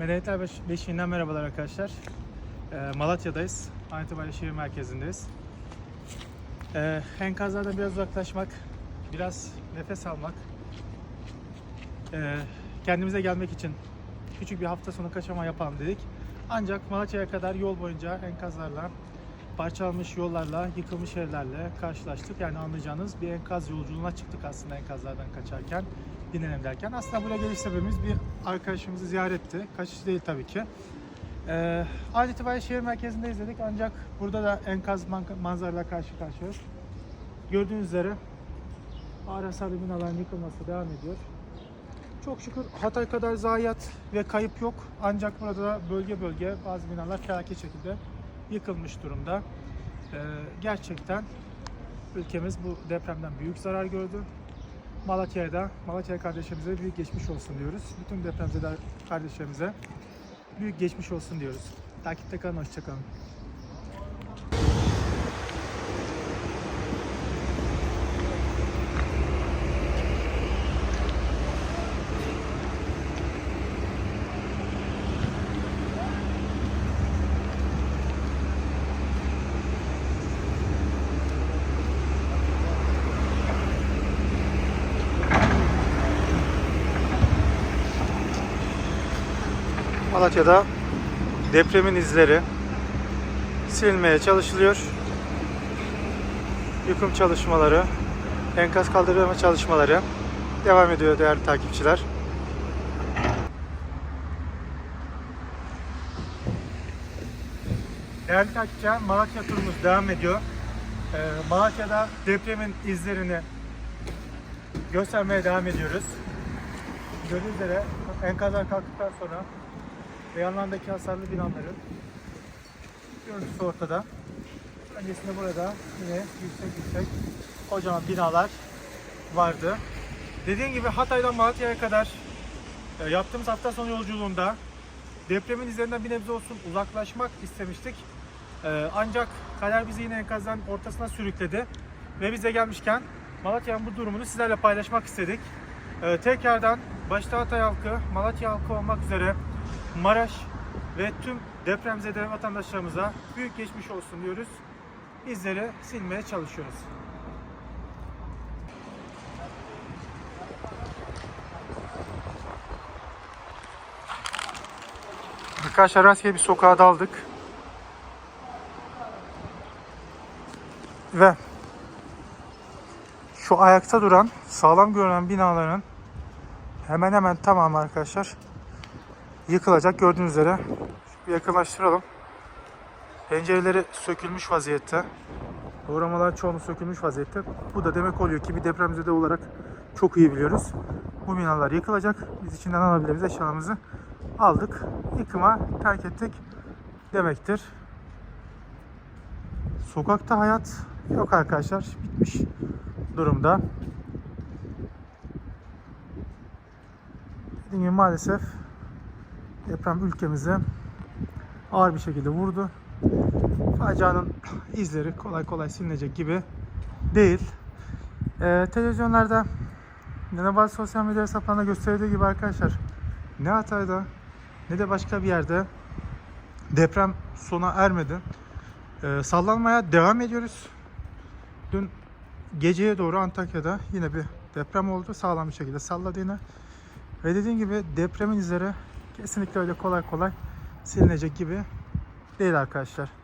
Medeniyetler Beş- Beşiği'nden merhabalar arkadaşlar. Ee, Malatya'dayız. An itibariyle şehir merkezindeyiz. Ee, enkazlardan biraz uzaklaşmak, biraz nefes almak, ee, kendimize gelmek için küçük bir hafta sonu kaçama yapalım dedik. Ancak Malatya'ya kadar yol boyunca enkazlarla, parçalanmış yollarla, yıkılmış evlerle karşılaştık. Yani anlayacağınız bir enkaz yolculuğuna çıktık aslında enkazlardan kaçarken, dinlenelim derken. Aslında buraya geliş sebebimiz bir arkadaşımızı ziyaretti. Kaçış değil tabii ki. Ee, an itibariyle şehir merkezinde izledik ancak burada da enkaz man- manzarayla karşı karşıyayız. Gördüğünüz üzere ağır hasarlı binaların yıkılması devam ediyor. Çok şükür Hatay kadar zayiat ve kayıp yok. Ancak burada da bölge bölge bazı binalar felaket şekilde yıkılmış durumda. Ee, gerçekten ülkemiz bu depremden büyük zarar gördü. Malatya'ya da, Malatya kardeşlerimize büyük geçmiş olsun diyoruz. Bütün depremzede kardeşlerimize büyük geçmiş olsun diyoruz. Takipte kalın, hoşçakalın. Malatya'da depremin izleri silinmeye çalışılıyor. Yıkım çalışmaları, enkaz kaldırma çalışmaları devam ediyor değerli takipçiler. Değerli takipçiler, Malatya turumuz devam ediyor. Ee, Malatya'da depremin izlerini göstermeye devam ediyoruz. Gördüğünüz üzere enkazlar kalktıktan sonra ve yanlarındaki hasarlı binaların görüntüsü ortada. Öncesinde burada yine yüksek yüksek kocaman binalar vardı. Dediğim gibi Hatay'dan Malatya'ya kadar e, yaptığımız hafta sonu yolculuğunda depremin izlerinden bir nebze olsun uzaklaşmak istemiştik. E, Ancak kader bizi yine enkazdan ortasına sürükledi. Ve bize gelmişken Malatya'nın bu durumunu sizlerle paylaşmak istedik. E, Tekrardan başta Hatay halkı, Malatya halkı olmak üzere Maraş ve tüm depremzede vatandaşlarımıza büyük geçmiş olsun diyoruz. İzleri silmeye çalışıyoruz. Arkadaşlar rastgele bir sokağa daldık. Ve şu ayakta duran, sağlam görünen binaların hemen hemen tamamı arkadaşlar yıkılacak gördüğünüz üzere. Bir yakınlaştıralım. Pencereleri sökülmüş vaziyette. Doğramalar çoğunu sökülmüş vaziyette. Bu da demek oluyor ki bir depremzede olarak çok iyi biliyoruz. Bu binalar yıkılacak. Biz içinden alabildiğimiz eşyalarımızı aldık. Yıkıma terk ettik demektir. Sokakta hayat yok arkadaşlar. Bitmiş durumda. Dediğim gibi maalesef deprem ülkemize ağır bir şekilde vurdu. Facianın izleri kolay kolay silinecek gibi değil. Ee, televizyonlarda ne de bazı sosyal medya hesaplarında gösterildiği gibi arkadaşlar ne Hatay'da ne de başka bir yerde deprem sona ermedi. Ee, sallanmaya devam ediyoruz. Dün geceye doğru Antakya'da yine bir deprem oldu. Sağlam bir şekilde salladı yine. Ve dediğim gibi depremin izleri kesinlikle öyle kolay kolay silinecek gibi değil arkadaşlar.